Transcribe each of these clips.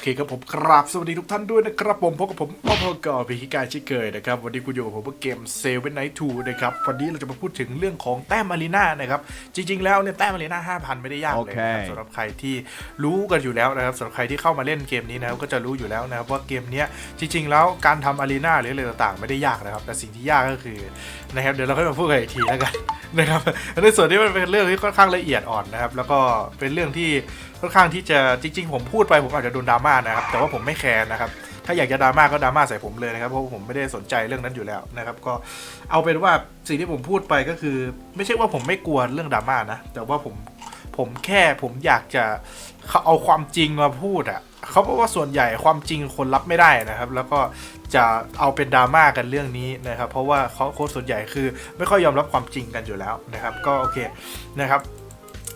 เคครับผมครับสวัสดีทุกท่านด้วยนะครับผมพบกับผมพ่อพ่อกอพิคิการชิเกยนะครับวันนี้คุณอยู่กับผมเกมเซเว่นไนท์ทูนะครับวันนี้เราจะมาพูดถึงเรื่องของแต้มอารีนานะครับจริง ๆ แล้วเนี่ยแต้มอารีนาห้าพันไม่ได้ยากเลยนะครับโอเคสำหรับใครที่รู้กันอยู่แล้วนะครับสำหรับใครที่เข้ามาเล่นเกมนี้นะครับก็จะรู้อยู่แล้วนะครับว่าเกมเนี้ยจริง ๆ แล้วการทำอารีนาหรืออะไรต่างๆ ไม่ได้ยากนะครับแต่สิ่งที่ยากก็คือนะครับเดี๋ยวเราค่อยมาพูดกันอีกทีแล้วกันนะครับในส่วนนี้มันเป็นเรื่องที่ค่อนข้างละเอียดอ่อนนะครับแล้วก็เป็นเรื่องที่ค่อนข้างที่จะจริง ๆ ผมพูดไปผมอาจจะโดนดราม่านะครับ แต่ว่าผมไม่แคร์นะครับ ถ้าอยากจะดราม่าก็ดราม่าใส่ผมเลยนะครับ เพราะผมไม่ได้สนใจเรื่องนั้นอยู่แล้วนะครับ ก็เอาเป็นว่าสิ่งที่ผมพูดไปก็คือ ไม่ใช่ว่าผมไม่กลัวเรื่องดราม่านะ แต่ว่าผมผมแค่ผมอยากจะเอาความจริงมาพูดอะเขาบอกว่าส่วนใหญ่ความจริงคนรับไม่ได้นะครับ แล้วก็จะเอาเป็นดราม่ากันเรื่องนี้นะครับ เพราะว่าเขาโค้ชส่วนใหญ่คือ ไม่ค่อยยอมรับความจริงกันอยู่แล้วนะครับ ก็โอเคนะครับ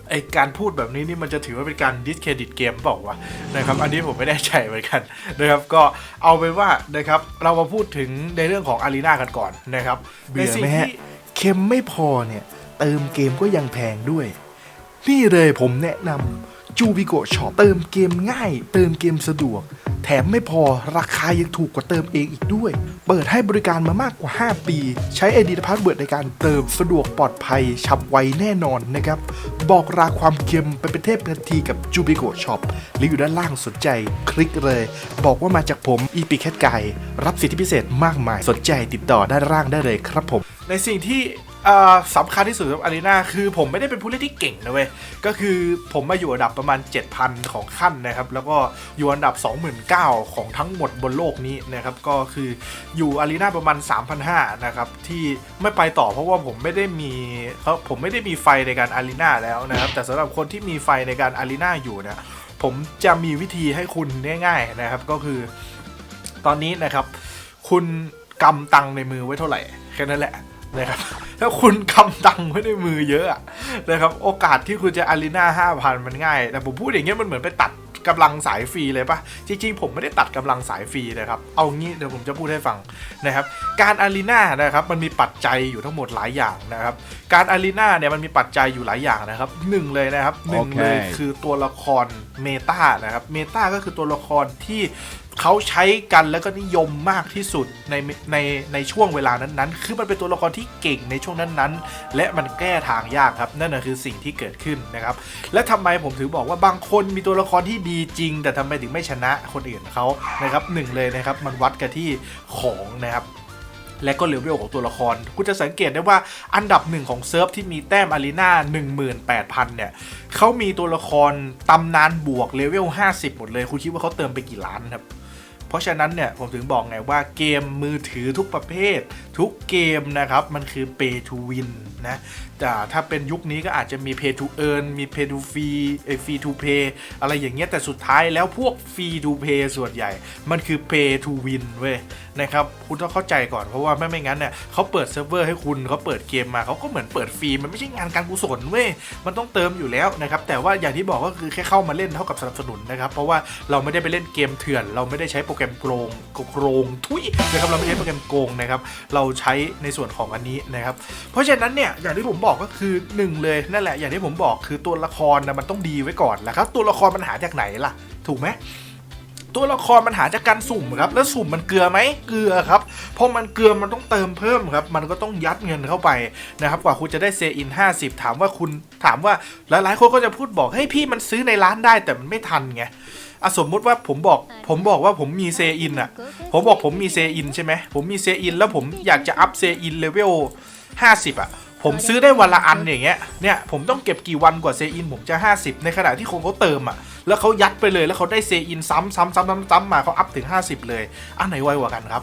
ไอการพูดแบบนี้นี่มันจะถือว่าเป็นการดิสเครดิตเกมเปล่าวะนะครับอันนี้ผมไม่แน่ใจเหมือนกันนะครับก็เอาเป็นว่านะครับเรามาพูดถึงในเรื่องของอารีนากันก่อนนะครับเบื่อในสิ่งไหมฮะที่เค็มไม่พอเนี่ย เติมเกมก็ยังแพงด้วย นี่เลยผมแนะนำจูบิโกช็อปเติมเกมง่าย เติมเกมสะดวก แถมไม่พอราคายังถูกกว่าเติมเองอีกด้วย เปิดให้บริการมามากกว่า 5 ปี ใช้ไอดีและพาสเวิร์ดในการเติมสะดวกปลอดภัย ฉับไวแน่นอนนะครับ บอกราความเค็มไปเป็นเทพทันทีกับจูบิโกช็อปลิงก์อยู่ด้านล่างสนใจ คลิกเลย บอกว่ามาจากผมอีปีแคทไก่รับสิทธิพิเศษมากมาย สนใจติดต่อด้านล่างได้เลยครับผม ในสิ่งที่ สำคัญที่สุดสำหรับอารีนาคือผมไม่ได้เป็นผู้เล่นที่เก่งนะเว้ย ก็คือผมมาอยู่อันดับประมาณ 7,000 ของขั้นนะครับ แล้วก็อยู่อันดับ 29,000 ของทั้งหมดบนโลกนี้นะครับ ก็คืออยู่อารีนาประมาณ 3,500 นะครับ ที่ไม่ไปต่อเพราะว่าผมไม่ได้มีเขาผมไม่ได้มีไฟในการอารีนาแล้วนะครับ แต่สำหรับคนที่มีไฟในการอารีนาอยู่เนี่ยผมจะมีวิธีให้คุณง่าย ๆนะครับ ก็คือตอนนี้นะครับ คุณกำตังในมือไว้เท่าไหร่แค่นั้นแหละ นะครับถ้าคุณกำตังไว้ในมือเยอะอะนะครับโอกาสที่คุณจะอารีนาห้าพันมันง่าย แต่ผมพูดอย่างเงี้ยมันเหมือนไปตัดกำลังสายฟรีเลยปะจริงๆ ผมไม่ได้ตัดกำลังสายฟรีนะครับ เอางี้เดี๋ยวผมจะพูดให้ฟังนะครับ การอารีนานะครับมันมีปัจจัยอยู่ทั้งหมดหลายอย่างนะครับ การอารีนาเนี่ยมันมีปัจจัยอยู่หลายอย่างนะครับหนึ่งเลยนะครับหนึ่งเลยโอเคคือตัวละครเมตานะครับ เมตาก็คือตัวละครที่ เขาใช้กันแล้วก็นิยมมากที่สุดในในในช่วงเวลานั้นๆ คือมันเป็นตัวละครที่เก่งในช่วงนั้นๆ และมันแก้ทางยากครับ นั่นนะคือสิ่งที่เกิดขึ้นนะครับ และทำไมผมถึงบอกว่าบางคนมีตัวละครที่ดีจริง แต่ทำไมถึงไม่ชนะคนอื่นเขานะครับหนึ่งเลยนะครับมันวัดกันที่ของนะครับและก็เลเวลของตัวละคร คุณจะสังเกตได้ว่าอันดับหนึ่งของเซิร์ฟที่มีแต้มอารีนา18,000 เนี่ยเขามีตัวละครตำนานบวกเลเวล 50 หมดเลย คุณคิดว่าเขาเติมไปกี่ล้านครับ เพราะฉะนั้นเนี่ยผมถึงบอกไงว่าเกมมือถือทุกประเภท ทุกเกมนะครับ มันคือ pay to win นะแต่ถ้าเป็นยุคนี้ก็อาจจะมี pay to earn มี pay to free เอ้ free to pay อะไรอย่างเงี้ยแต่สุดท้ายแล้วพวก free to pay ส่วนใหญ่ มันคือ pay to win เว้ยนะครับคุณต้องเข้าใจก่อนเพราะว่าไม่ไม่งั้นเนี่ยเขาเปิดเซิร์ฟเวอร์ให้คุณเขาเปิดเกมมาเขาก็เหมือนเปิดฟรีมันไม่ใช่งานการกุศลเว้ยมันต้องเติมอยู่แล้วนะครับแต่ว่าอย่างที่บอกก็คือแค่เข้ามาเล่นเท่ากับสนับสนุนนะครับเพราะว่าเราไม่ได้ไปเล่นเกมเถื่อนเราไม่ได้ใช้โปรแกรมโกงโกงทุยนะครับเราไม่ใช้โปรแกรมโกงนะครับเราใช้ในส่วนของอันนี้นะครับเพราะฉะนั้นเนี่ยอย่างที่ผมบอกก็คือหนึ่งเลยนั่นแหละอย่างที่ผมบอกคือตัวละครนะมันต้องดีไว้ก่อนแหละครับตัวละครมันหาจากไหนล่ะ ถูกไหมตัวละครมันหาจากการสุ่มครับ แล้วสุ่มมันเกลือไหมเกลือครับพอมันเกลือมันต้องเติมเพิ่มครับ มันก็ต้องยัดเงินเข้าไปนะครับ กว่าคุณจะได้เซอิน 50 ถามว่าคุณถามว่าหลายๆคนก็จะพูดบอกเฮ้ยพี่มันซื้อในร้านได้แต่มันไม่ทันไง อะสมมุติว่าผมบอกผมบอกว่าผมมีเซอินอะ ผมบอกผมมีเซอินใช่ไหมผมมีเซอิน แล้วผมอยากจะอัพเซอินเลเวล50อะ ผมซื้อได้วันละอันอย่างเงี้ยเนี่ยผมต้องเก็บกี่วันกว่าเซอินผมจะ 50 ในขณะที่คนเขาเติมอะ แล้วเขายัดไปเลยแล้วเขาได้เซอินซ้ำซ้ำซ้ำซ้ำซ้ำมาเขาอัพถึง 50 เลย อันไหนไวกว่ากันครับ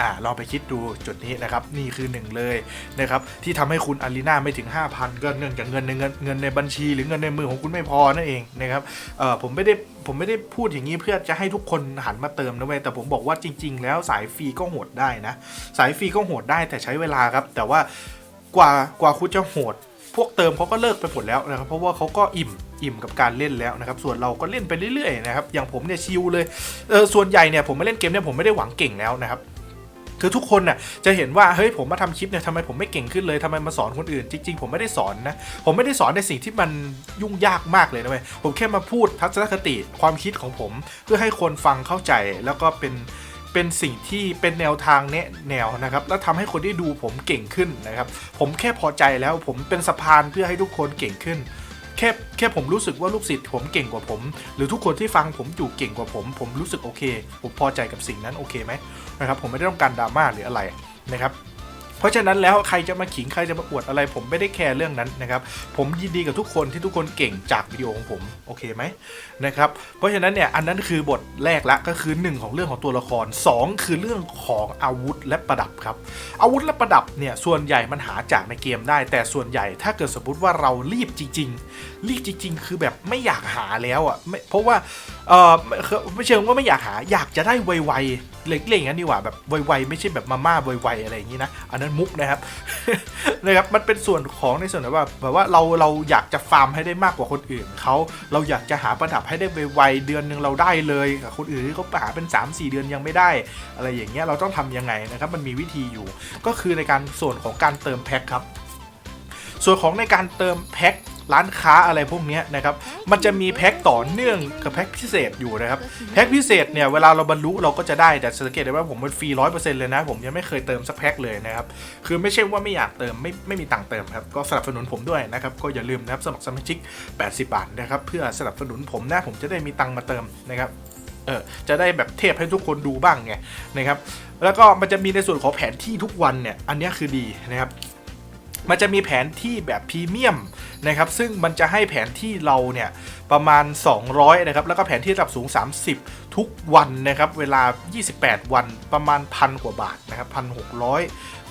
อ่าลองไปคิดดูจุดนี้นะครับ นี่คือหนึ่งเลยนะครับที่ทำให้คุณอารีนาไม่ถึง 5,000 ก็เนื่องจากเงินในเงินเงินในบัญชี หรือเงินในมือของคุณไม่พอนั่นเองนะครับเอ่อผมไม่ได้ผมไม่ได้พูดอย่างนี้เพื่อจะให้ทุกคนหันมาเติมนะเว้ยแต่ผมบอกว่าจริง ๆ แล้วสายฟรีก็โหดได้นะ สายฟรีก็โหดได้แต่ใช้เวลาครับ แต่ว่ากว่ากว่าคุณจะโหดพวกเติมเขาก็เลิกไปหมดแล้วนะครับเพราะว่าเขาก็อิ่มอิ่มกับการเล่นแล้วนะครับส่วนเราก็เล่นไปเรื่อยๆนะครับอย่างผมเนี่ยชิลเลยเออส่วนใหญ่เนี่ยผมไมาเล่นเกมเนี่ยผมไม่ได้หวังเก่งแล้วนะครับ คือทุกคนน่ะจะเห็นว่าเฮ้ยผมมาทำคลิปเนี่ยทำไมผมไม่เก่งขึ้นเลยทำไมมาสอนคนอื่น จริง ๆ ผมไม่ได้สอนนะ ผมไม่ได้สอนในสิ่งที่มันยุ่งยากมากเลยนะเว้ยผมแค่มาพูดทัศนคติความคิดของผม เพื่อให้คนฟังเข้าใจแล้วก็เป็นเป็นสิ่งที่เป็นแนวทางแนะแนวนะครับ แล้วทำให้คนที่ดูผมเก่งขึ้นนะครับ ผมแค่พอใจแล้วผมเป็นสะพานเพื่อให้ทุกคนเก่งขึ้น แค่แค่ผมรู้สึกว่าลูกศิษย์ผมเก่งกว่าผม หรือทุกคนที่ฟังผมอยู่เก่งกว่าผม ผมรู้สึกโอเค ผมพอใจกับสิ่งนั้นโอเคไหมนะครับผมไม่ได้ต้องการดราม่าหรืออะไรนะครับ เพราะฉะนั้นแล้วใครจะมาขิงใครจะมาอวดอะไร ผมไม่ได้แคร์เรื่องนั้นนะครับ ผมยินดีกับทุกคนที่ทุกคนเก่งจากวิดีโอของผมโอเคไหมนะครับ เพราะฉะนั้นเนี่ยอันนั้นคือบทแรกละก็คือ 1 ของเรื่องของตัวละคร 2 คือเรื่องของอาวุธและประดับครับอาวุธและประดับเนี่ยส่วนใหญ่มันหาจากในเกมได้ แต่ส่วนใหญ่ถ้าเกิดสมมติว่าเรารีบจริง ๆ รีบจริง ๆ คือแบบไม่อยากหาแล้วอะไม่เพราะว่าเออไม่เชิงว่าไม่อยากหาอยากจะได้ไวๆเล็กๆอย่างนั้นดีกว่าแบบไวๆไม่ใช่แบบมาม่าไวๆอะไรอย่างนี้นะอันนั้นมุกนะครับนะครับมันเป็นส่วนของในส่วนแบบว่าแบบว่าเราเราอยากจะฟาร์มให้ได้มากกว่าคนอื่นเขาเราอยากจะหาประดับให้ได้ไวๆเดือนหนึ่งเราได้เลยกับคนอื่นที่เขาหาเป็น 3-4 เดือนยังไม่ได้ อะไรอย่างเงี้ยเราต้องทำยังไงนะครับมันมีวิธีอยู่ ก็คือในการส่วนของการเติมแพ็คครับ ส่วนของในการเติมแพ็คร้านค้าอะไรพวกนี้นะครับ มันจะมีแพ็คต่อเนื่องกับแพ็คพิเศษอยู่นะครับ แพ็คพิเศษเนี่ยเวลาเราบรรลุเราก็จะได้ แต่สังเกตได้ว่าผมมันฟรีร้อยเปอร์เซ็นต์เลยนะ ผมยังไม่เคยเติมสักแพ็คเลยนะครับ คือไม่ใช่ว่าไม่อยากเติมไม่ไม่มีตังค์เติมครับ ก็สนับสนุนผมด้วยนะครับ ก็อย่าลืมนะครับสมัครสมาชิก 80 บาทนะครับ เพื่อสนับสนุนผมนะ ผมจะได้มีตังค์มาเติมนะครับเออจะได้แบบเทพให้ทุกคนดูบ้างไงนะครับ แล้วก็มันจะมีในส่วนของแผนที่ทุกวันเนี่ย อันนี้คือดีนะครับ มันจะมีแผนที่แบบพรีเมียมนะครับซึ่งมันจะให้แผนที่เราเนี่ยประมาณ 200นะครับแล้วก็แผนที่ระดับสูง 30 ทุกวันนะครับเวลา 28 วันประมาณพันกว่าบาทนะครับพันหก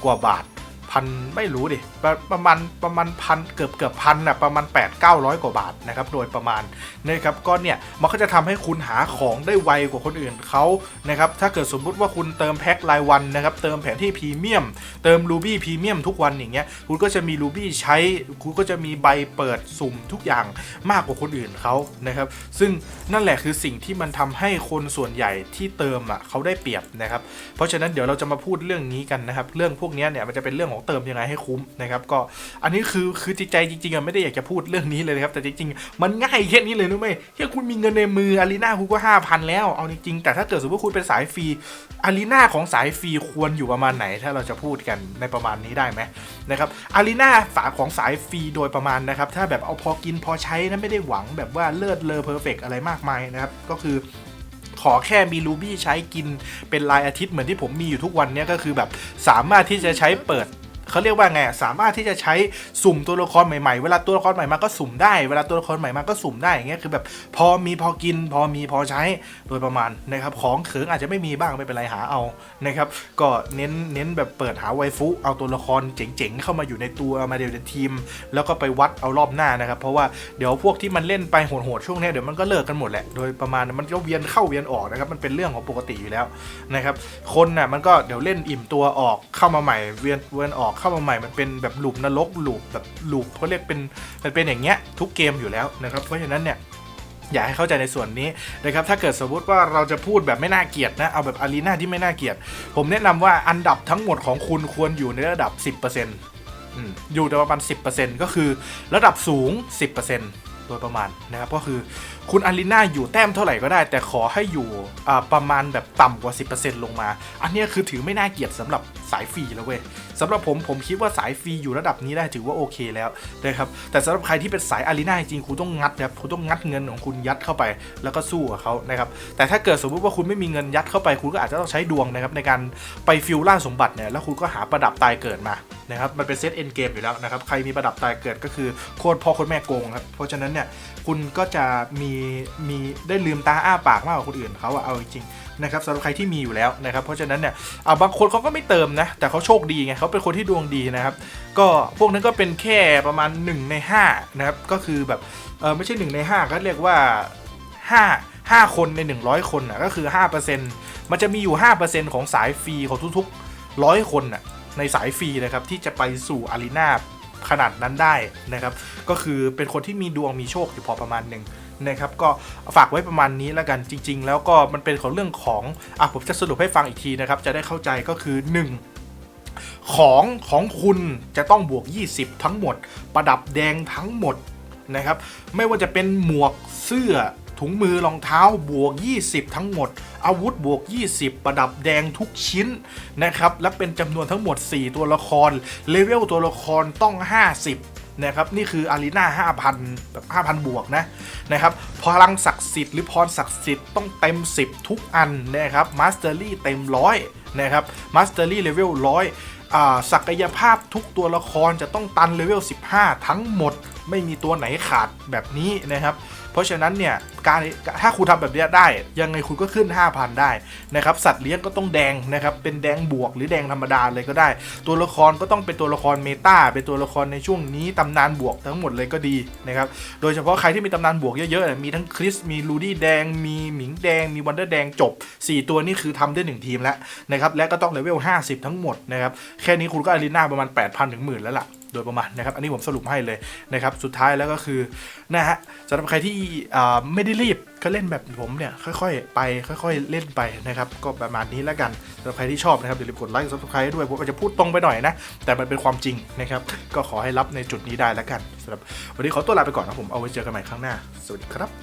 กว่าบาท พันไม่รู้ดิประประมาณประมาณพันเกือบเกือบพันนะประมาณ 8 900 กว่าบาทนะครับโดยประมาณนะครับก็เนี่ยมันก็จะทำให้คุณหาของได้ไวกว่าคนอื่นเขานะครับถ้าเกิดสมมุติว่าคุณเติมแพ็ครายวันนะครับเติมแผนที่พรีเมียม เติมรูบี้พรีเมียมทุกวันอย่างเงี้ยคุณก็จะมีรูบี้ใช้คุณก็จะมีใบเปิดสุ่มทุกอย่างมากกว่าคนอื่นเขานะครับซึ่งนั่นแหละคือสิ่งที่มันทำให้คนส่วนใหญ่ที่เติมอะเขาได้เปรียบนะครับเพราะฉะนั้นเดี๋ยวเราจะมาพูดเรื่องนี้กันนะครับเรื่องพวกนี้เนี่ยมันจะเป็นเรื่องของเติมยังไงให้คุ้มนะครับก็อันนี้คือคือจิตใจจริงๆอะไม่ได้อยากจะพูดเรื่องนี้เลยนะครับแต่จริงๆ มันง่ายแค่นี้เลยนุ้ไหมแค่คุณมีเงินในมืออารีนาคุณก็ห้าพันแล้วเอาจริงๆแต่ถ้าเกิดสมมติว่าคุณเป็นสายฟรีอารีนาของสายฟรีควรอยู่ประมาณไหน ถ้าเราจะพูดกันในประมาณนี้ได้ไหมนะครับอารีนาฝาของสายฟรีโดยประมาณนะครับถ้าแบบเอาพอกินพอใช้นะไม่ได้หวังแบบว่าเลิศเลอเพอร์เฟกอะไรมากมายนะครับก็คือขอแค่มีรูบี้ใช้กินเป็นรายอาทิตย์เหมือนที่ผมมีอยู่ทุกวันเนี้ยก็คือแบบสามารถที่จะใช้เปิด เขาเรียกว่าไงสามารถที่จะใช้สุ่มตัวละครใหม่ๆ เวลาตัวละครใหม่มาก็สุ่มได้ เวลาตัวละครใหม่มาก็สุ่มได้อย่างเงี้ยคือแบบพอมีพอกิน พอมีพอใช้โดยประมาณนะครับของเขิงอาจจะไม่มีบ้างไม่เป็นไรหาเอานะครับก็เน้นเน้นแบบเปิดหาไวฟุเอาตัวละครเจ๋งๆ เข้ามาอยู่ในตัวมาเดียวในทีม แล้วก็ไปวัดเอารอบหน้านะครับ เพราะว่าเดี๋ยวพวกที่มันเล่นไปโหดๆช่วงนี้เดี๋ยวมันก็เลิกกันหมดแหละโดยประมาณมันก็เวียนเข้าเวียนออกนะครับมันเป็นเรื่องของปกติอยู่แล้วนะครับคนน่ะมันก็เดี๋ยวเล่นอิ่มตัวออกเข้ามาใหม่เวียนเวียนออกเข้ามาใหม่มันเป็นแบบลูปนรกลูปแบบลูปเขาเรียกเป็นมันเป็นอย่างเงี้ยทุกเกมอยู่แล้วนะครับ เพราะฉะนั้นเนี่ยอยากให้เข้าใจในส่วนนี้นะครับ ถ้าเกิดสมมติว่าเราจะพูดแบบไม่น่าเกลียดนะ เอาแบบอารีนาที่ไม่น่าเกลียด ผมแนะนำว่าอันดับทั้งหมดของคุณควรอยู่ในระดับ 10%ออยู่ประมาณ 10%ก็คือระดับสูง 10%โดยประมาณนะครับ ก็คือคุณอารีนาอยู่แต้มเท่าไหร่ก็ได้ แต่ขอให้อยู่ประมาณแบบต่ำกว่า 10%ลงมา อันนี้คือถือไม่น่าเกลียดสำหรับสายฟรีแล้วเว้ยสำหรับผมผมคิดว่าสายฟรีอยู่ระดับนี้ได้ถือว่าโอเคแล้วนะครับแต่สำหรับใครที่เป็นสายอารีนาจริงคุณต้องงัดนะครับคุณต้องงัดเงินของคุณยัดเข้าไป แล้วก็สู้กับเขานะครับแต่ถ้าเกิดสมมติว่าคุณไม่มีเงินยัดเข้าไป คุณก็อาจจะต้องใช้ดวงนะครับในการไปฟิลล่าสมบัติเนี่ยแล้วคุณก็หาประดับตายเกิดมานะครับมันเป็นเซตเอ็นเกมอยู่แล้วนะครับใครมีประดับตายเกิดก็คือโคตรพ่อโคตรแม่โกงครับเพราะฉะนั้นเนี่ยคุณก็จะมีมีได้ลืมตาอ้าปากมากกว่าคนอื่นเขาอะเอาจริงๆ นะครับสำหรับใครที่มีอยู่แล้วนะครับเพราะฉะนั้นเนี่ยเอาบางคนเขาก็ไม่เติมนะแต่เขาโชคดีไงเขาเป็นคนที่ดวงดีนะครับก็พวกนั้นก็เป็นแค่ประมาณ 1 ใน5นะครับก็คือแบบเออไม่ใช่ 1 ใน 5 ก็เรียกว่า 5 5 คนใน 100 คนอะก็คือ 5%มันจะมีอยู่ 5%ของสายฟรีของทุกๆ 100 คนอะในสายฟรีนะครับที่จะไปสู่อารีนาขนาดนั้นได้นะครับ ก็คือเป็นคนที่มีดวงมีโชคอยู่พอประมาณหนึ่ง นะครับก็ฝากไว้ประมาณนี้แล้วกันจริง ๆ แล้วก็มันเป็นของเรื่องของอะผมจะสรุปให้ฟังอีกทีนะครับ จะได้เข้าใจก็คือ 1ของของคุณจะต้องบวก 20 ทั้งหมด ประดับแดงทั้งหมดนะครับ ไม่ว่าจะเป็นหมวกเสื้อถุงมือรองเท้าบวก 20 ทั้งหมด อาวุธบวก 20 ประดับแดงทุกชิ้นนะครับ และเป็นจำนวนทั้งหมด 4 ตัวละครเลเวลตัวละครต้อง 50 นะครับนี่คืออารีนา5,000แบบ5,000บวกนะนะครับพลังศักดิ์สิทธิ์หรือพรศักดิ์สิทธิ์ต้องเต็ม 10 ทุกอันนะครับมาสเตอรี่เต็มร้อยนะครับมาสเตอรี่เลเวลร้อยศักยภาพทุกตัวละครจะต้องตันเลเวล15 ทั้งหมด ไม่มีตัวไหนขาดแบบนี้นะครับ เพราะฉะนั้นเนี่ย การถ้าคุณทำแบบนี้ได้ ยังไงคุณก็ขึ้น 5,000 ได้นะครับสัตว์เลี้ยงก็ต้องแดงนะครับเป็นแดงบวกหรือแดงธรรมดาเลยก็ได้ ตัวละครก็ต้องเป็นตัวละครเมตาเป็นตัวละครในช่วงนี้ตำนานบวกทั้งหมดเลยก็ดีนะครับโดยเฉพาะใครที่มีตำนานบวกเยอะๆมีทั้งคริสมีลูดี้แดง มีหมิงแดง มีวันเดอร์แดงจบ 4 ตัวนี่คือทำได้ 1 ทีมแล้วนะครับและก็ต้องเลเวล 50 ทั้งหมดนะครับแค่นี้คุณก็อารีนาประมาณ 8,000ถึงหมื่นแล้วล่ะโดยประมาณนะครับ อันนี้ผมสรุปให้เลยนะครับ สุดท้ายแล้วก็คือนะฮะสำหรับใครที่ไม่ได้รีบก็เล่นแบบผมเนี่ยค่อยๆ ไปค่อย ๆ เล่นไปนะครับ ก็ประมาณนี้แล้วกันสำหรับใครที่ชอบนะครับอย่าลืมกดไลค์กดซับสไครต์ด้วยผมอาจจะพูดตรงไปหน่อยนะ แต่มันเป็นความจริงนะครับ ก็ขอให้รับในจุดนี้ได้แล้วกันสำหรับวันนี้ขอตัวลาไปก่อนนะผมเอาไว้เจอกันใหม่ครั้งหน้า สวัสดีครับ